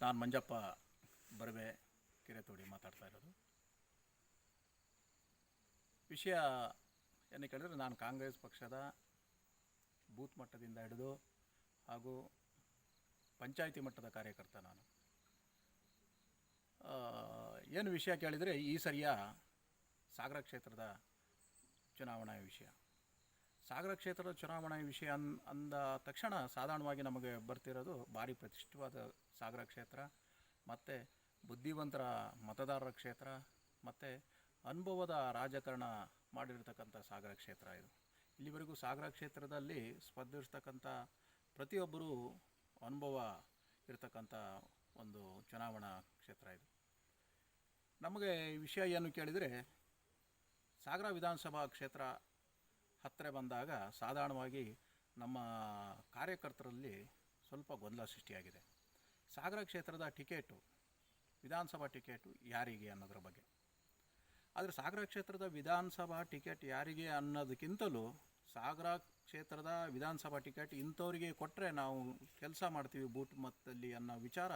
ನಾನು ಮಂಜಪ್ಪ ಬರವೆ ಕೆರೆತೋಡಿ ಮಾತಾಡ್ತಾ ಇರೋದು. ವಿಷಯ ಏನಕ್ಕೆ ಹೇಳಿದ್ರೆ ನಾನು ಕಾಂಗ್ರೆಸ್ ಪಕ್ಷದ ಬೂತ್ ಮಟ್ಟದಿಂದ ಹಿಡಿದು ಹಾಗೂ ಪಂಚಾಯಿತಿ ಮಟ್ಟದ ಕಾರ್ಯಕರ್ತ ನಾನು. ಏನು ವಿಷಯ ಕೇಳಿದರೆ ಈ ಸರಿಯ ಸಾಗರ ಕ್ಷೇತ್ರದ ಚುನಾವಣಾ ವಿಷಯ. ಸಾಗರ ಕ್ಷೇತ್ರದ ಚುನಾವಣೆ ವಿಷಯ ಅನ್, ಅಂದ ತಕ್ಷಣ ಸಾಧಾರಣವಾಗಿ ನಮಗೆ ಬರ್ತಿರೋದು ಭಾರಿ ಪ್ರತಿಷ್ಠಿತವಾದ ಸಾಗರ ಕ್ಷೇತ್ರ, ಮತ್ತು ಬುದ್ಧಿವಂತರ ಮತದಾರರ ಕ್ಷೇತ್ರ, ಮತ್ತು ಅನುಭವದ ರಾಜಕಾರಣ ಮಾಡಿರ್ತಕ್ಕಂಥ ಸಾಗರ ಕ್ಷೇತ್ರ ಇದು. ಇಲ್ಲಿವರೆಗೂ ಸಾಗರ ಕ್ಷೇತ್ರದಲ್ಲಿ ಸ್ಪರ್ಧಿಸ್ತಕ್ಕಂಥ ಪ್ರತಿಯೊಬ್ಬರೂ ಅನುಭವ ಇರತಕ್ಕಂಥ ಒಂದು ಚುನಾವಣಾ ಕ್ಷೇತ್ರ ಇದು. ನಮಗೆ ವಿಷಯ ಏನು ಕೇಳಿದರೆ, ಸಾಗರ ವಿಧಾನಸಭಾ ಕ್ಷೇತ್ರ ಹತ್ತಿರ ಬಂದಾಗ ಸಾಧಾರಣವಾಗಿ ನಮ್ಮ ಕಾರ್ಯಕರ್ತರಲ್ಲಿ ಸ್ವಲ್ಪ ಗೊಂದಲ ಸೃಷ್ಟಿಯಾಗಿದೆ. ಸಾಗರ ಕ್ಷೇತ್ರದ ಟಿಕೆಟು, ವಿಧಾನಸಭಾ ಟಿಕೆಟು ಯಾರಿಗೆ ಅನ್ನೋದ್ರ ಬಗ್ಗೆ. ಆದರೆ ಸಾಗರ ಕ್ಷೇತ್ರದ ವಿಧಾನಸಭಾ ಟಿಕೆಟ್ ಯಾರಿಗೆ ಅನ್ನೋದಕ್ಕಿಂತಲೂ ಸಾಗರ ಕ್ಷೇತ್ರದ ವಿಧಾನಸಭಾ ಟಿಕೆಟ್ ಇಂಥವ್ರಿಗೆ ಕೊಟ್ಟರೆ ನಾವು ಕೆಲಸ ಮಾಡ್ತೀವಿ ಬೂಟ್ ಮತ್ತಲ್ಲಿ ಅನ್ನೋ ವಿಚಾರ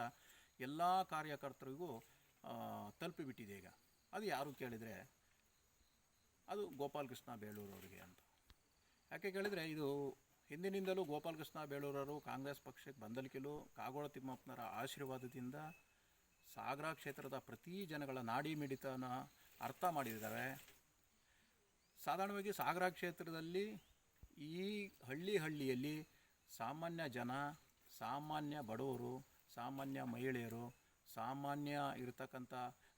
ಎಲ್ಲ ಕಾರ್ಯಕರ್ತರಿಗೂ ತಲುಪಿಬಿಟ್ಟಿದೆ ಈಗ. ಅದು ಯಾರು ಕೇಳಿದರೆ ಅದು ಗೋಪಾಲಕೃಷ್ಣ ಬೇಳೂರವರಿಗೆ ಅಂತ. ಯಾಕೆ ಕೇಳಿದರೆ ಇದು ಹಿಂದಿನಿಂದಲೂ ಗೋಪಾಲಕೃಷ್ಣ ಬೇಳೂರವರು ಕಾಂಗ್ರೆಸ್ ಪಕ್ಷಕ್ಕೆ ಬಂದಲಿಕೆಲೂ ಕಾಗೋಳ ತಿಮ್ಮಪ್ಪನರ ಆಶೀರ್ವಾದದಿಂದ ಸಾಗರ ಕ್ಷೇತ್ರದ ಪ್ರತಿ ಜನಗಳ ನಾಡಿ ಮಿಡಿತನ ಅರ್ಥ ಮಾಡಿದ್ದಾರೆ. ಸಾಧಾರಣವಾಗಿ ಸಾಗರ ಕ್ಷೇತ್ರದಲ್ಲಿ ಈ ಹಳ್ಳಿ ಹಳ್ಳಿಯಲ್ಲಿ ಸಾಮಾನ್ಯ ಜನ, ಸಾಮಾನ್ಯ ಬಡವರು, ಸಾಮಾನ್ಯ ಮಹಿಳೆಯರು, ಸಾಮಾನ್ಯ ಇರತಕ್ಕಂಥ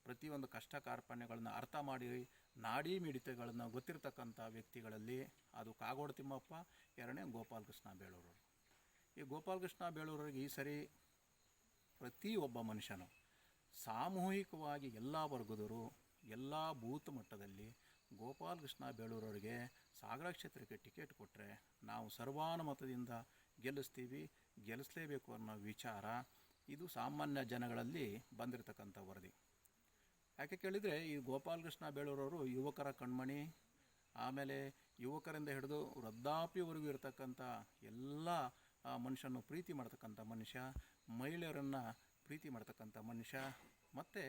ಪ್ರತಿಯೊಂದು ಕಷ್ಟ ಕಾರ್ಪಣ್ಯಗಳನ್ನು ಅರ್ಥ ಮಾಡಿ ನಾಡಿ ಮಿಡಿತಗಳನ್ನು ಗೊತ್ತಿರತಕ್ಕಂಥ ವ್ಯಕ್ತಿಗಳಲ್ಲಿ ಅದು ಕಾಗೋಡು ತಿಮ್ಮಪ್ಪ, ಎರಡನೇ ಗೋಪಾಲಕೃಷ್ಣ ಬೇಳೂರು. ಈ ಗೋಪಾಲಕೃಷ್ಣ ಬೇಳೂರಿಗೆ ಈ ಸರಿ ಪ್ರತಿಯೊಬ್ಬ ಮನುಷ್ಯನು ಸಾಮೂಹಿಕವಾಗಿ ಎಲ್ಲ ವರ್ಗದವರು ಎಲ್ಲ ಬೂತ್ ಮಟ್ಟದಲ್ಲಿ ಗೋಪಾಲಕೃಷ್ಣ ಬೇಳೂರವರಿಗೆ ಸಾಗರ ಕ್ಷೇತ್ರಕ್ಕೆ ಟಿಕೆಟ್ ಕೊಟ್ಟರೆ ನಾವು ಸರ್ವಾನುಮತದಿಂದ ಗೆಲ್ಲಿಸ್ತೀವಿ, ಗೆಲ್ಲಿಸಲೇಬೇಕು ಅನ್ನೋ ವಿಚಾರ ಇದು ಸಾಮಾನ್ಯ ಜನಗಳಲ್ಲಿ ಬಂದಿರತಕ್ಕಂಥ ವರದಿ. ಯಾಕೆ ಕೇಳಿದರೆ ಈ ಗೋಪಾಲಕೃಷ್ಣ ಬೇಳೂರವರು ಯುವಕರ ಕಣ್ಮಣಿ, ಆಮೇಲೆ ಯುವಕರಿಂದ ಹಿಡಿದು ವೃದ್ಧಾಪ್ಯವರೆಗೂ ಇರತಕ್ಕಂಥ ಎಲ್ಲ ಮನುಷ್ಯನ ಪ್ರೀತಿ ಮಾಡ್ತಕ್ಕಂಥ ಮನುಷ್ಯ, ಮಹಿಳೆಯರನ್ನು ಪ್ರೀತಿ ಮಾಡ್ತಕ್ಕಂಥ ಮನುಷ್ಯ, ಮತ್ತು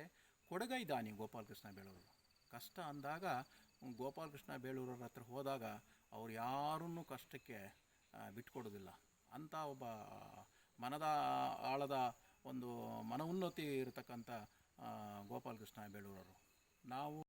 ಕೊಡಗೈ ದಾನಿ ಗೋಪಾಲಕೃಷ್ಣ ಬೇಳೂರು ಕಷ್ಟ ಅಂದಾಗ ಗೋಪಾಲಕೃಷ್ಣ ಬೇಳೂರವ್ರ ಹತ್ರ ಹೋದಾಗ ಅವ್ರು ಯಾರನ್ನೂ ಕಷ್ಟಕ್ಕೆ ಬಿಟ್ಕೊಡೋದಿಲ್ಲ. ಅಂಥ ಒಬ್ಬ ಮನದ ಆಳದ ಒಂದು ಮನೋನ್ನತಿ ಇರತಕ್ಕಂಥ ಗೋಪಾಲಕೃಷ್ಣ ಬೇಳೂರವರು ನಾವು